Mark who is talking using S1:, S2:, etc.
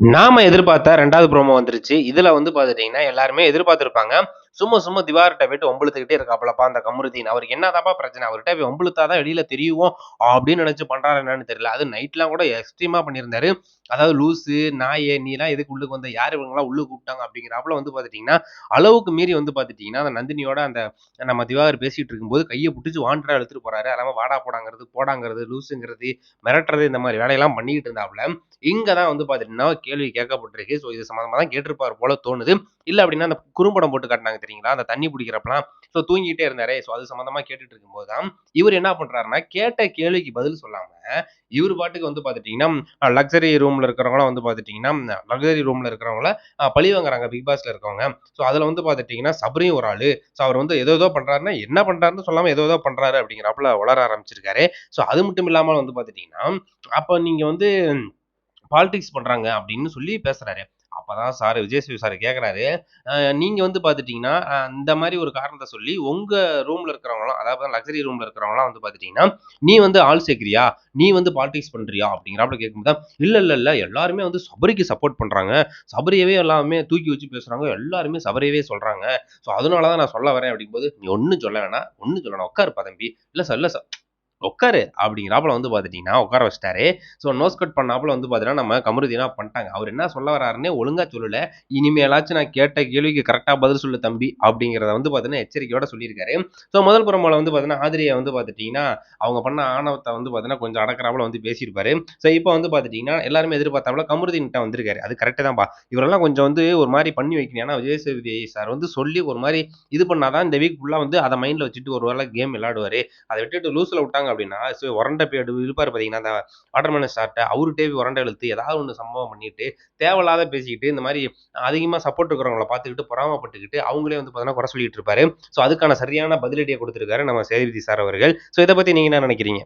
S1: நாம எதிர்பார்த்த ரெண்டாவது ப்ரோமோ வந்துருச்சு. இதுல வந்து பாத்துட்டீங்கன்னா எல்லாருமே எதிர்பார்த்திருப்பாங்க. சும்மா சும்மா திவார்ட்ட போயிட்டு ஒம்பழுத்துக்கிட்டே இருக்காப்பலப்பா அந்த கமருதீன். அவருக்கு என்னதாப்பா பிரச்சனை? அவர்கிட்ட போய் வம்பிழுத்தா தான் வெளியில தெரியும் அப்படின்னு நினைச்சு பண்றாரு என்னன்னு தெரியல. அது நைட்லாம் கூட எக்ஸ்ட்ரீமா பண்ணியிருந்தாரு. அதாவது லூசு, நாயே நீலாம் எதுக்கு உள்ளுக்கு வந்த? யார் இவங்களாம் உள்ளுக்கு கூப்பிட்டாங்க? அப்படிங்கிறாப்புல வந்து பார்த்துட்டீங்கன்னா, அளவுக்கு மீறி வந்து பார்த்துட்டீங்கன்னா, அந்த நந்தினியோட அந்த நம்ம திவாகர் பேசிட்டு இருக்கும்போது கையை பிடிச்சி வாண்டரா எடுத்துட்டு போறாரு. அல்லாம வாடா போடாங்கிறது, போடாங்கிறது, லூசுங்கிறது, மிரட்டுறது இந்த மாதிரி வேலையெல்லாம் பண்ணிக்கிட்டு இருந்தாப்புல. இங்க தான் வந்து பார்த்துட்டீங்கன்னா, கேள்வி கேட்கப்பட்டிருக்கு. ஸோ இது சம்மந்தமா தான் கேட்டிருப்பார் போல தோணுது. இல்ல அப்படின்னா அந்த குறும்படம் போட்டு காட்டினாங்க சரிங்களா அந்த தண்ணி பிடிக்கிறப்பலாம் ஸோ தூங்கிட்டே இருந்தாரே, ஸோ அது சம்மந்தமா கேட்டுட்டு இருக்கும்போது தான், இவர் என்ன பண்றாருன்னா, கேட்ட கேள்விக்கு பதில் சொல்லாம, இவர் பாட்டுக்கு வந்து பாத்துட்டீங்கன்னா லக்ஸரி ரூம்ல இருக்கிறவங்களாம் வந்து பாத்துட்டீங்கன்னா லக்ஸரி ரூம்ல இருக்கிறவங்கள பழி வாங்குறாங்க பிக் பாஸ்ல இருக்கவங்க. ஸோ அதுல வந்து பாத்துட்டீங்கன்னா சபரியும் ஒரு ஆளு. ஸோ அவர் வந்து ஏதோ ஏதோ பண்றாருன்னா, என்ன பண்றாருன்னு சொல்லாம ஏதோ ஏதோ பண்றாரு அப்படிங்கிறாப்புல வளர ஆரம்பிச்சிருக்காரு. ஸோ அது மட்டும் இல்லாமல் வந்து பாத்துட்டீங்கன்னா அப்ப நீங்க வந்து பாலிடிக்ஸ் பண்றாங்க அப்படின்னு சொல்லி பேசுறாரு. அப்பதான் சார் விஜய் சார் கேட்குறாரு, நீங்கள் நீங்க வந்து பார்த்துட்டிங்கன்னா இந்த மாதிரி ஒரு காரணத்தை சொல்லி உங்க ரூம்ல இருக்கிறவங்களாம் அதாவது லக்ஸரி ரூம்ல இருக்கிறவங்களாம் வந்து பார்த்துட்டிங்கன்னா நீ வந்து ஆள் சேர்க்கிறியா? நீ வந்து பாலிடிக்ஸ் பண்றியா? அப்படிங்கிறாப்புல கேட்கும்போது தான், இல்ல இல்ல இல்ல எல்லாருமே வந்து சபரிக்கு சப்போர்ட் பண்றாங்க. சபரியவே எல்லாமே தூக்கி வச்சு பேசுறாங்க. எல்லாருமே சபரியவே சொல்றாங்க. ஸோ அதனால தான் நான் சொல்ல வரேன் அப்படிங்கும்போது, நீ ஒன்றும் சொல்ல வேணாம். ஒன்றும் சொல்ல வேணாம். உட்காருப்பா தம்பி. இல்ல சார் இல்ல சார். உட்காரு அப்படிங்கிறாப்புல வந்து பார்த்துட்டீங்கன்னா, உட்கார வச்சிட்டாரு ஸோ நோஸ் கட் பண்ணாப்புல வந்து பார்த்தீங்கன்னா, நம்ம கமருதீனா பண்ணிட்டாங்க. அவர் என்ன சொல்ல வராருன்னே ஒழுங்கா சொல்லல. இனிமேலாச்சும் நான் கேட்ட கேள்விக்கு கரெக்டாக பதில் சொல்லு தம்பி அப்படிங்கிறத வந்து பார்த்தீங்கன்னா, எச்சரிக்கையோட சொல்லியிருக்காரு. ஸோ முதல் ப்ரோமோல வந்து பார்த்தீங்கன்னா, ஆதிரியை வந்து பார்த்துட்டீங்கன்னா, அவங்க பண்ண ஆணவத்தை வந்து பார்த்தீங்கன்னா, கொஞ்சம் அடக்கிறாப்புல வந்து பேசியிருப்பாரு. ஸோ இப்போ வந்து பார்த்துட்டீங்கன்னா, எல்லாருமே எதிர்பார்த்தாப்புல கமருதீன்ட்ட வந்திருக்காரு. அது கரெக்டாக தான்ப்பா. இவரெல்லாம் கொஞ்சம் வந்து ஒரு மாதிரி பண்ணி வைக்கணும். ஏன்னா விஜய் சேதுபதி சார் வந்து சொல்லி ஒரு மாதிரி இது பண்ணாதான் இந்த வீக் ஃபுல்லாக வந்து அதை மைண்டில் வச்சுட்டு ஒரு வேளை கேம் விளாடுவார் அதை விட்டுட்டு லூஸில் விட்டாங்க அப்படின்னா, சோ உரண்ட போய் பார்த்தீங்கன்னா, அந்த வாட்டர்மேலன் சார்ட்ட அவர்கிட்டே உரண்டை உரண்ட இழுத்து ஏதாவது ஒண்ணு சம்பவம் பண்ணிட்டு, தேவையில்லாத பேசிக்கிட்டு, இந்த மாதிரி அதிகமா சப்போர்ட் இருக்கிறவங்கள பார்த்துக்கிட்டு, பொறாமப்பட்டுக்கிட்டு, அவங்களே வந்து பார்த்தீங்கன்னா, குறை சொல்லிட்டு இருப்பாரு. ஸோ அதுக்கான சரியான பதிலடியை கொடுத்துருக்காரு நம்ம சேதுபதி சார் அவர்கள். ஸோ இத பத்தி நீங்க என்ன நினைக்கிறீங்க?